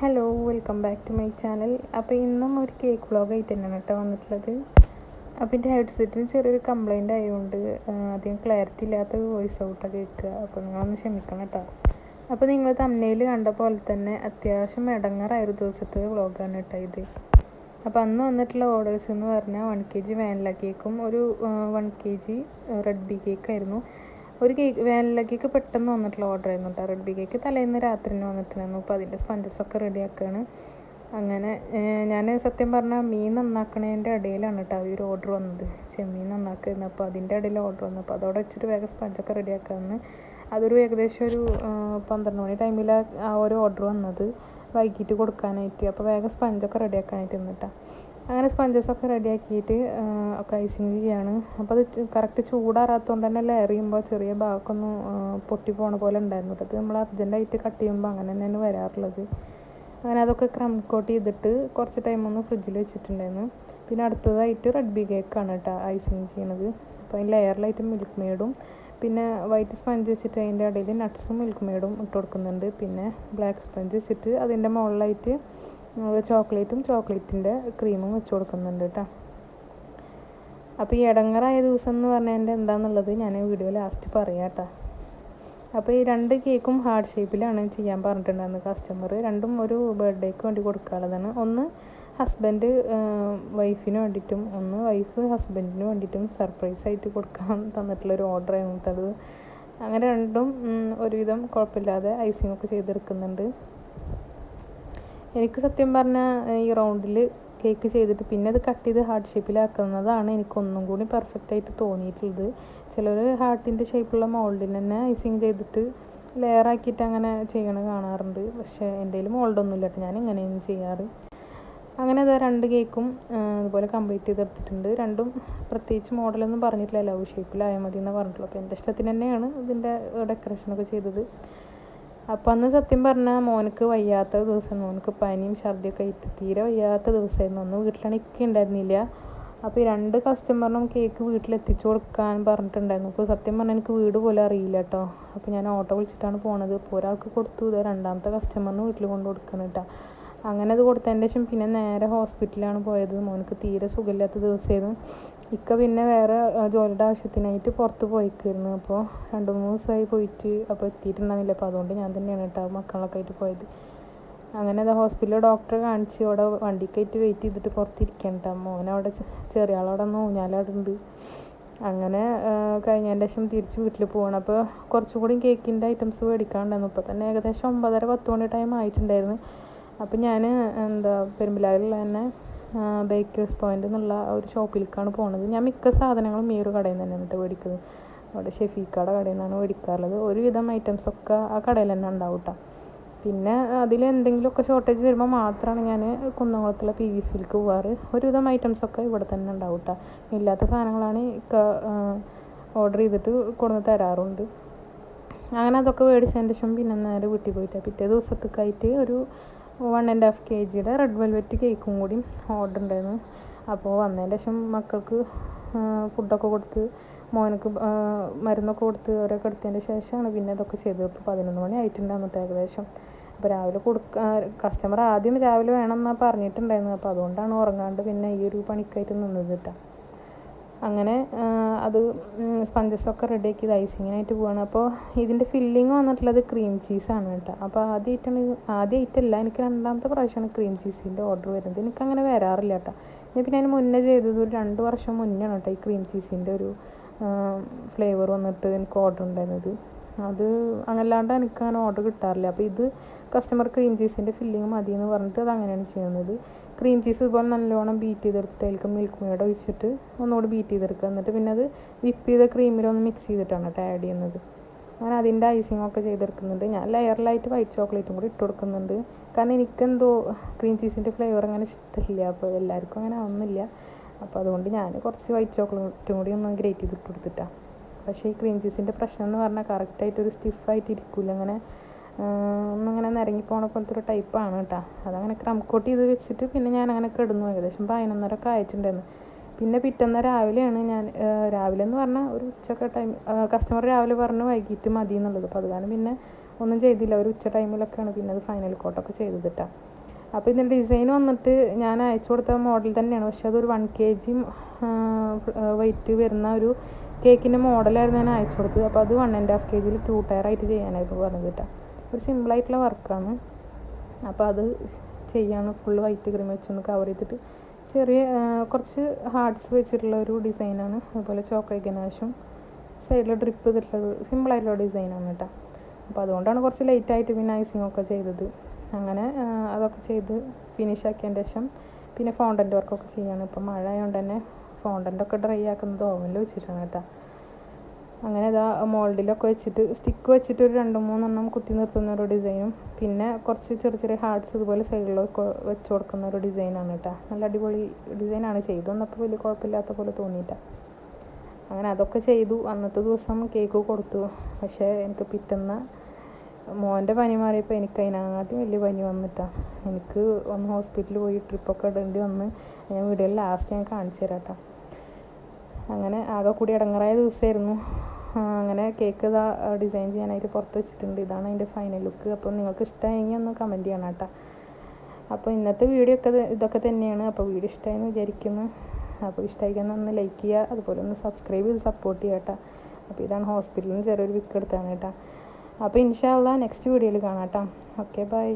Hello welcome back to my channel അപ്പോൾ ഇന്നും ഒരു കേക്ക് വ്ളോഗ് ആയിട്ട് തന്നെയാണ് കേട്ടോ വന്നിട്ടുള്ളത്. അപ്പോൾ എന്റെ ഹെഡ്സെറ്റിന് ചെറിയൊരു കംപ്ലൈന്റ് ആയതുകൊണ്ട് അധികം ക്ലാരിറ്റി ഇല്ലാത്ത വോയിസ് ഔട്ടാണ് കേൾക്കുക. അപ്പോൾ നിങ്ങളൊന്ന് ക്ഷമിക്കണം കേട്ടോ. അപ്പോൾ നിങ്ങൾ തമ്മയിൽ കണ്ട പോലെ തന്നെ അത്യാവശ്യം ഇടങ്ങാറായ ഒരു ദിവസത്തെ വ്ളോഗാണ് കേട്ടോ ഇത്. അപ്പോൾ അന്ന് വന്നിട്ടുള്ള ഓർഡേഴ്സ് എന്ന് പറഞ്ഞാൽ വൺ കെ ജി വാനില കേക്കും ഒരു വൺ കെ ജി റെഡ് ബി കേക്കായിരുന്നു ഒരു കേക്ക് വാനില കേക്ക് പെട്ടെന്ന് വന്നിട്ടുള്ള ഓർഡർ ആയിരുന്നു കേട്ടോ റെഡ് ബി കേക്ക് തലേന്ന് രാത്രി തന്നെ വന്നിട്ടുണ്ടായിരുന്നു അപ്പോൾ അതിന്റെ സ്പഞ്ചസൊക്കെ റെഡിയാക്കുകയാണ് അങ്ങനെ ഞാൻ സത്യം പറഞ്ഞാൽ മീൻ നന്നാക്കണതിന്റെ ഇടയിലാണ് കേട്ടോ ഈ ഒരു ഓർഡർ വന്നത്. ചെമ്മീൻ നന്നാക്കുന്നത് അപ്പോൾ അതിന്റെ ഇടയിൽ ഓർഡർ വന്നു. അപ്പോൾ അതോടെ വെച്ചിട്ട് വേഗം സ്പഞ്ചൊക്കെ റെഡിയാക്കാമെന്ന് അതൊരു ഏകദേശം ഒരു പന്ത്രണ്ട് മണി ടൈമിൽ ആ ഒരു ഓർഡർ വന്നത്. വൈകിട്ട് കൊടുക്കാനായിട്ട്. അപ്പോൾ വേഗം സ്പഞ്ചൊക്കെ റെഡിയാക്കാനായിട്ട് നിന്നിട്ടാണ് അങ്ങനെ സ്പഞ്ചസൊക്കെ റെഡിയാക്കിയിട്ട് ഒക്കെ ഐസിങ് ചെയ്യാണ്. അപ്പോൾ അത് കറക്റ്റ് ചൂടാറാത്തതുകൊണ്ട് തന്നെ ലെയർ ചെയ്യുമ്പോൾ ചെറിയ ആ, പൊട്ടി പോണ പോലെ ഉണ്ടായിരുന്നു അത് നമ്മൾ അർജന്റായിട്ട് കട്ട് ചെയ്യുമ്പോൾ അങ്ങനെ തന്നെയാണ് വരാറുള്ളത്. അങ്ങനെ അതൊക്കെ ക്രം കോട്ട് ചെയ്തിട്ട് കുറച്ച് ടൈം ഒന്ന് ഫ്രിഡ്ജിൽ വെച്ചിട്ടുണ്ടായിരുന്നു. പിന്നെ അടുത്തതായിട്ട് റെഡ് ബി കേക്കാണ് കേട്ടോ ഐസിങ് ചെയ്യണത്. അപ്പോൾ ലെയറിലായിട്ട് മിൽക്ക് മെയ്ഡും പിന്നെ വൈറ്റ് സ്പഞ്ച് വെച്ചിട്ട് അതിന്റെ ഇടയിൽ നട്ട്സും മിൽക്ക് മെയ്ഡും ഇട്ട് കൊടുക്കുന്നുണ്ട്. പിന്നെ ബ്ലാക്ക് സ്പഞ്ച് വെച്ചിട്ട് അതിന്റെ മുകളിലായിട്ട് ചോക്ലേറ്റും ചോക്ലേറ്റിന്റെ ക്രീമും വെച്ച് കൊടുക്കുന്നുണ്ട് കേട്ടോ. അപ്പോൾ ഈ ഇടങ്ങറായ ദിവസം എന്ന് പറഞ്ഞാൽ എന്താണെന്നുള്ളത് ഞാൻ വീഡിയോ ലാസ്റ്റ് പറയാം കേട്ടോ. അപ്പോൾ ഈ രണ്ട് കേക്കും ഹാർഡ് ഷേപ്പിലാണ് ചെയ്യാൻ പറഞ്ഞിട്ടുണ്ടായിരുന്നത് കസ്റ്റമർ രണ്ടും ഒരു ബർത്ത്ഡേക്ക് വേണ്ടി കൊടുക്കാനുള്ളതാണ്. ഒന്ന് ഹസ്ബൻഡ് വൈഫിന് വേണ്ടിയിട്ടും ഒന്ന് വൈഫ് ഹസ്ബൻഡിന് വേണ്ടിയിട്ടും സർപ്രൈസായിട്ട് കൊടുക്കാൻ തന്നിട്ടുള്ള ഒരു ഓർഡർ ആയിരുന്നു അങ്ങനെ രണ്ടും ഒരുവിധം കുഴപ്പമില്ലാതെ ഐസിങ് ഒക്കെ ചെയ്തെടുക്കുന്നുണ്ട്. എനിക്ക് സത്യം പറഞ്ഞാൽ ഈ റൗണ്ടിൽ കേക്ക് ചെയ്തിട്ട് പിന്നെ അത് കട്ട് ചെയ്ത് ഹാർട്ട് ഷേപ്പിലാക്കുന്നതാണ് എനിക്കൊന്നും കൂടി പെർഫെക്റ്റ് ആയിട്ട് തോന്നിയിട്ടുള്ളത്. ചിലർ ഹാർട്ടിന്റെ ഷേപ്പുള്ള മോൾഡിൽ തന്നെ ഐസിങ് ചെയ്തിട്ട് ലെയർ ആക്കിയിട്ട് അങ്ങനെ ചെയ്യണത് കാണാറുണ്ട്. പക്ഷേ എന്റെ കയ്യിൽ മോൾഡൊന്നുമില്ല ഞാൻ ഇങ്ങനെയാണ് ചെയ്യാറ്. അങ്ങനെ അത് രണ്ട് കേക്കും അതുപോലെ കംപ്ലീറ്റ് ചെയ്തെടുത്തിട്ടുണ്ട്. രണ്ടും പ്രത്യേകിച്ച് മോഡലൊന്നും പറഞ്ഞിട്ടില്ല. ലവ് ഷേപ്പിലായാൽ മതി എന്നാണ് പറഞ്ഞിട്ടുള്ളൂ. അപ്പോൾ എന്റെ ഇഷ്ടത്തിന് തന്നെയാണ് ഇതിന്റെ ഡെക്കറേഷനൊക്കെ ചെയ്തത്. അപ്പോൾ അന്ന് സത്യം പറഞ്ഞാൽ മോനക്ക് വയ്യാത്ത ദിവസം മോനക്ക് പനിയും ഛർദിയൊക്കെ ആയിട്ട് തീരെ വയ്യാത്ത ദിവസമായിരുന്നു. അന്ന് വീട്ടിലാണ് ഇക്ക ഉണ്ടായിരുന്നില്ല. അപ്പോൾ ഈ രണ്ട് കസ്റ്റമറിനും കേക്ക് വീട്ടിലെത്തിച്ചു കൊടുക്കാൻ പറഞ്ഞിട്ടുണ്ടായിരുന്നു. അപ്പോൾ സത്യം പറഞ്ഞാൽ എനിക്ക് വീട് പോലെ അറിയില്ല കേട്ടോ അപ്പോൾ ഞാൻ ഓട്ടോ വിളിച്ചിട്ടാണ് പോണത്. ഇപ്പോൾ ഒരാൾക്ക് കൊടുത്തു. ഇത് രണ്ടാമത്തെ കസ്റ്റമറിന് വീട്ടിൽ കൊണ്ട് കൊടുക്കണം കേട്ടോ അങ്ങനെ അത് കൊടുത്തതിന്റെ ശേഷം പിന്നെ നേരെ ഹോസ്പിറ്റലിലാണ് പോയത്. മോനക്ക് തീരെ സുഖമില്ലാത്ത ദിവസമായിരുന്നു. ഇക്ക പിന്നെ വേറെ ജോലിയുടെ ആവശ്യത്തിനായിട്ട് പുറത്ത് പോയിക്കായിരുന്നു. അപ്പോൾ രണ്ട് മൂന്ന് ദിവസമായി പോയിട്ട് അപ്പോൾ എത്തിയിട്ടുണ്ടായിരുന്നില്ല. അപ്പോൾ അതുകൊണ്ട് ഞാൻ തന്നെയാണ് കേട്ടോ മക്കളൊക്കെ ആയിട്ട് പോയത്. അങ്ങനെ അത് ഹോസ്പിറ്റലിൽ ഡോക്ടറെ കാണിച്ച് അവിടെ വണ്ടിക്കായിട്ട് വെയിറ്റ് ചെയ്തിട്ട് പുറത്തിരിക്കണ്ട മോനവിടെ ചെറിയ ആളവിടെ നിന്ന് ഊഞ്ഞാലവിടെ ഉണ്ട് അങ്ങനെ കഴിഞ്ഞതിന്റെ ശേഷം തിരിച്ച് വീട്ടിൽ പോകണം അപ്പോൾ കുറച്ചും കൂടി കേക്കിന്റെ ഐറ്റംസ് മേടിക്കാനുണ്ടായിരുന്നു. ഇപ്പോൾ തന്നെ ഏകദേശം ഒമ്പതര പത്ത് മണി ടൈം ആയിട്ടുണ്ടായിരുന്നു. അപ്പോൾ ഞാൻ എന്താ പെരുമ്പിലാവിലുള്ള തന്നെ ബേക്കേഴ്സ് പോയിന്റ് എന്നുള്ള ഒരു ഷോപ്പിലേക്കാണ് പോണത്. ഞാൻ മിക്ക സാധനങ്ങളും ഈ ഒരു കടയിൽ നിന്ന് തന്നെയാണ് മേടിക്കുന്നത് അവിടെ ഷെഫീക്കയുടെ കടയിൽ നിന്നാണ് മേടിക്കാറുള്ളത്. ഒരുവിധം ഐറ്റംസൊക്കെ ആ കടയിൽ തന്നെ ഉണ്ടാവും കേട്ടോ. പിന്നെ അതിൽ എന്തെങ്കിലുമൊക്കെ ഷോർട്ടേജ് വരുമ്പോൾ മാത്രമാണ് ഞാൻ കുന്നംകുളത്തുള്ള പി വി സിയിലേക്ക് പോവാറ്. ഒരുവിധം ഐറ്റംസ് ഒക്കെ ഇവിടെ തന്നെ ഉണ്ടാവും കേട്ടോ. ഇല്ലാത്ത സാധനങ്ങളാണ് ഓർഡർ ചെയ്തിട്ട് കൊണ്ടുവന്ന് തരാറുണ്ട്. അങ്ങനെ അതൊക്കെ മേടിച്ചതിന്റെ ശേഷം പിന്നെ നേരെ വീട്ടിൽ പോയിട്ട് പിറ്റേ ദിവസത്തേക്കായിട്ട് ഒരു വൺ ആൻഡ് ഹാഫ് കെ ജിയുടെ റെഡ് വെൽവെറ്റ് കേക്കും കൂടി ഓർഡർ ഉണ്ടായിരുന്നു അപ്പോൾ വന്നതിന്റെ ശേഷം മക്കൾക്ക് ഫുഡൊക്കെ കൊടുത്ത് മോനക്ക് മരുന്നൊക്കെ കൊടുത്ത് അവരൊക്കെ എടുത്തതിന്റെ ശേഷമാണ് പിന്നെ ഇതൊക്കെ ചെയ്തത്. ഇപ്പോൾ പതിനൊന്ന് മണി ആയിട്ടുണ്ടായിരുന്നു ഏകദേശം. അപ്പോൾ രാവിലെ കൊടുക്ക കസ്റ്റമർ ആദ്യം രാവിലെ വേണം പറഞ്ഞിട്ടുണ്ടായിരുന്നു. അപ്പോൾ അതുകൊണ്ടാണ് ഉറങ്ങാണ്ട് പിന്നെ ഈ ഒരു പണിക്കായിട്ട് നിന്നത് കേട്ടോ അങ്ങനെ അത് സ്പഞ്ചസൊക്കെ റെഡിയാക്കി ഐസിങ്ങിനായിട്ട് പോവാണ്. അപ്പോൾ ഇതിന്റെ ഫില്ലിങ് വന്നിട്ടുള്ളത് ക്രീം ചീസാണ് കേട്ടോ. അപ്പോൾ ആദ്യമായിട്ടാണ് ആദ്യമായിട്ടല്ല എനിക്ക് രണ്ടാമത്തെ പ്രാവശ്യമാണ് ക്രീം ചീസിന്റെ ഓർഡർ വരുന്നത്. എനിക്ക് അങ്ങനെ വരാറില്ല കേട്ടോ. ഞാൻ പിന്നെ അതിന് മുന്നേ ചെയ്തത് ഒരു രണ്ട് വർഷം മുന്നേ ആണ് കേട്ടോ ഈ ക്രീം ചീസിന്റെ ഒരു ഫ്ലേവർ വന്നിട്ട് എനിക്ക് ഓർഡർ ഉണ്ടായിരുന്നത്. അത് അങ്ങല്ലാണ്ട് എനിക്ക് അങ്ങനെ ഓർഡർ കിട്ടാറില്ല. അപ്പോൾ ഇത് കസ്റ്റമർ ക്രീം ചീസിന്റെ ഫില്ലിങ് മതി എന്ന് പറഞ്ഞിട്ട് അത് അങ്ങനെയാണ് ചെയ്യുന്നത്. ക്രീം ചീസ് ഇതുപോലെ നല്ലോണം ബീറ്റ് ചെയ്തെടുത്തിട്ട് അതിലേക്ക് മിൽക്ക് മേഡ് ഒഴിച്ചിട്ട് ഒന്നുകൂടി ബീറ്റ് ചെയ്തെടുക്കുക. എന്നിട്ട് പിന്നെ അത് വിപ്പ് ചെയ്ത ക്രീമിലൊന്ന് മിക്സ് ചെയ്തിട്ടാണ് കേട്ടോ ആഡ് ചെയ്യുന്നത്. അങ്ങനെ അതിന്റെ ഐസിങ് ഒക്കെ ചെയ്തെടുക്കുന്നുണ്ട്. ഞാൻ ലെയറിലായിട്ട് വൈറ്റ് ചോക്ലേറ്റും കൂടി ഇട്ട് കൊടുക്കുന്നുണ്ട്. കാരണം എനിക്കെന്തോ ക്രീം ചീസിന്റെ ഫ്ലേവർ അങ്ങനെ ഇഷ്ടമില്ല. അപ്പോൾ എല്ലാവർക്കും അങ്ങനെ ആവുന്നില്ല. അപ്പോൾ അതുകൊണ്ട് ഞാൻ കുറച്ച് വൈറ്റ് ചോക്ലേറ്റും കൂടി ഒന്ന് ഗ്രേറ്റ് ചെയ്തിട്ട് കൊടുത്തിട്ടാണ് പക്ഷേ ഈ ക്രീം ചീസിന്റെ പ്രശ്നം എന്ന് പറഞ്ഞാൽ കറക്റ്റായിട്ടൊരു സ്റ്റിഫായിട്ട് ഇരിക്കില്ല അങ്ങനെ ഒന്നങ്ങനെ നിരങ്ങി പോണ പോലത്തെ ഒരു ടൈപ്പാണ് കേട്ടോ അതങ്ങനെ ക്രം കോട്ട് ചെയ്ത് വെച്ചിട്ട് പിന്നെ ഞാൻ അങ്ങനെ കിടന്നു ഏകദേശം പതിനൊന്നര ഒക്കെ ആയിട്ടുണ്ടായിരുന്നു. പിന്നെ പിറ്റേന്ന് രാവിലെയാണ് ഞാൻ രാവിലെ എന്ന് പറഞ്ഞാൽ ഒരു ഉച്ചക്ക ടൈം കസ്റ്റമർ രാവിലെ പറഞ്ഞു വൈകിട്ട് മതി എന്നുള്ളത് അപ്പോൾ അത് കാരണം പിന്നെ ഒന്നും ചെയ്തില്ല. ഒരു ഉച്ച ടൈമിലൊക്കെയാണ് പിന്നെ അത് ഫൈനൽ കോട്ടൊക്കെ ചെയ്തത് കേട്ടോ അപ്പോൾ ഇതിന്റെ ഡിസൈൻ വന്നിട്ട് ഞാൻ അയച്ചു കൊടുത്ത മോഡൽ തന്നെയാണ്. പക്ഷേ അതൊരു വൺ കെ ജി വെയിറ്റ് വരുന്ന ഒരു കേക്കിന്റെ മോഡലായിരുന്നു ഞാൻ അയച്ചു കൊടുത്തത്. അപ്പോൾ അത് വൺ ആൻഡ് ഹാഫ് കെ ജിയിൽ ടു ടയറായിട്ട് ചെയ്യാനായിരുന്നു പറഞ്ഞത് കേട്ടോ. ഒരു സിമ്പിളായിട്ടുള്ള വർക്കാണ് അപ്പോൾ അത് ചെയ്യാണ് ഫുൾ വൈറ്റ് ക്രീം വെച്ചൊന്ന് കവർ ചെയ്തിട്ട്. ചെറിയ കുറച്ച് ഹാർട്സ് വെച്ചിട്ടുള്ള ഒരു ഡിസൈനാണ് അതുപോലെ ചോക്ലേറ്റ് ഗനാശും സൈഡിൽ ഡ്രിപ്പ് ചെയ്തിട്ടുള്ള സിമ്പിളായിട്ടുള്ള ഡിസൈനാണ് കേട്ടോ. അപ്പോൾ അതുകൊണ്ടാണ് കുറച്ച് ലേറ്റായിട്ട് പിന്നെ ഐസിങ് ഒക്കെ ചെയ്തത്. അങ്ങനെ അതൊക്കെ ചെയ്ത് ഫിനിഷ് ആക്കിയതിന്റെ ശേഷം പിന്നെ ഫോണ്ടന്റ് വർക്കൊക്കെ ചെയ്യാണ്. ഇപ്പം മഴ ആയതുകൊണ്ട് തന്നെ ഫോണ്ടന്റ് ഒക്കെ ഡ്രൈ ആക്കുന്നത് ഓവനിൽ വെച്ചിട്ടാണ് കേട്ടോ. അങ്ങനെ ഇതാ മോൾഡിലൊക്കെ വെച്ചിട്ട് സ്റ്റിക്ക് വെച്ചിട്ട് ഒരു രണ്ട് മൂന്നെണ്ണം കുത്തി നിർത്തുന്ന ഒരു ഡിസൈനും പിന്നെ കുറച്ച് ചെറിയ ചെറിയ ഹാർട്സ് ഇതുപോലെ സൈഡിലൊക്കെ വെച്ച് കൊടുക്കുന്ന ഒരു ഡിസൈനാണ് കേട്ടോ. നല്ല അടിപൊളി ഡിസൈനാണ് ചെയ്തു വന്നപ്പോൾ വലിയ കുഴപ്പമില്ലാത്ത പോലെ തോന്നിയിട്ടാണ് അങ്ങനെ അതൊക്കെ ചെയ്തു. അന്നത്തെ ദിവസം കേക്ക് കൊടുത്തു. പക്ഷേ എനിക്ക് പിറ്റന്ന് മോന്റെ പനി മാറിയപ്പോൾ എനിക്ക് അതിനാദ്യം വലിയ പനി വന്നിട്ടാണ് എനിക്ക് ഒന്ന് ഹോസ്പിറ്റലിൽ പോയി ട്രിപ്പൊക്കെ ഇടേണ്ടി വന്ന് ഞാൻ വീഡിയോയിൽ ലാസ്റ്റ് ഞാൻ കാണിച്ചു തരാട്ടോ. അങ്ങനെ ആകെ കൂടി ഇടങ്ങറായ ദിവസമായിരുന്നു അങ്ങനെ കേക്ക് ഇതാ ഡിസൈൻ ചെയ്യാനായിട്ട് പുറത്ത് വെച്ചിട്ടുണ്ട്. ഇതാണ് അതിന്റെ ഫൈനൽ ലുക്ക് അപ്പോൾ നിങ്ങൾക്ക് ഇഷ്ടമായെങ്കിൽ ഒന്ന് കമന്റ് ചെയ്യണം കേട്ടോ അപ്പോൾ ഇന്നത്തെ വീഡിയോ ഒക്കെ ഇതൊക്കെ തന്നെയാണ്. അപ്പോൾ വീഡിയോ ഇഷ്ടമായെന്ന് വിചാരിക്കുന്നു. അപ്പോൾ ഇഷ്ടമായിക്കാൻ ഒന്ന് ലൈക്ക് ചെയ്യുക. അതുപോലെ ഒന്ന് സബ്സ്ക്രൈബ് ചെയ്ത് സപ്പോർട്ട് ചെയ്യാം കേട്ടോ അപ്പോൾ ഇതാണ് ഹോസ്പിറ്റലിൽ നിന്ന് ചെറിയൊരു വിക്ക് എടുത്താണ് കേട്ടോ. അപ്പോൾ ഇൻഷാല്ല നെക്സ്റ്റ് വീഡിയോയിൽ കാണാം കേട്ടോ. Okay bye